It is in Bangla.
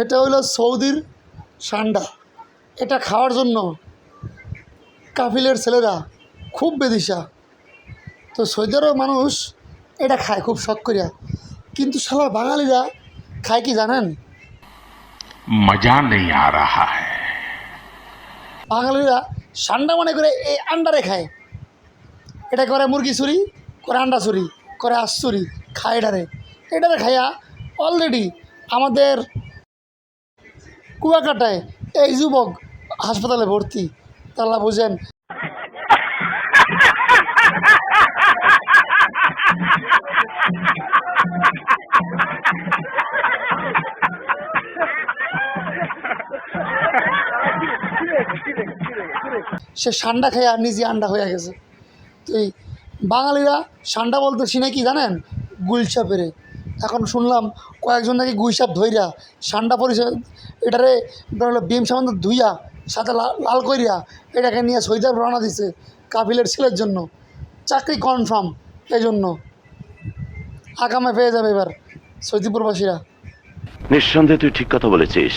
এটা হলো সৌদির সান্ডা। এটা খাওয়ার জন্য কাফিলের ছেলেরা খুব বেদিসা তো সৌদিরও মানুষ এটা খায় খুব শখ করিয়া। কিন্তু সবার বাঙালিরা খায় কি জানেন? মজা নেই বাঙালিরা সান্ডা মনে করে এই আন্ডারে খায়। এটা করে মুরগি চুরি করে আন্ডা চুরি করে আশ চুরি খায় এটারে। এটারে খাইয়া অলরেডি আমাদের কুয়াকাটায় এই যুবক হাসপাতালে ভর্তি। তাহলে বুঝেন। সে সান্ডা খেয়ে আর নিজে আন্ডা হয়ে গেছে। তো এই বাঙালিরা সান্ডা বলতে চিনে কি জানেন? গুলচা পেরে এখন শুনলাম কয়েকজন নাকি গুইসাপ ধইরা সান্ডা পরিষদ এটারে বিম সামান্ত ধুইয়া, সাথে লাল কইরা এটাকে নিয়ে সৈদার রওনা দিছে কাফিলের ছেলের জন্য। চাকরি কনফার্ম এই জন্য। আগামে পেয়ে যাবে এবার সৈদিপুরবাসীরা নিঃসন্দেহে তুই ঠিক কথা বলেছিস।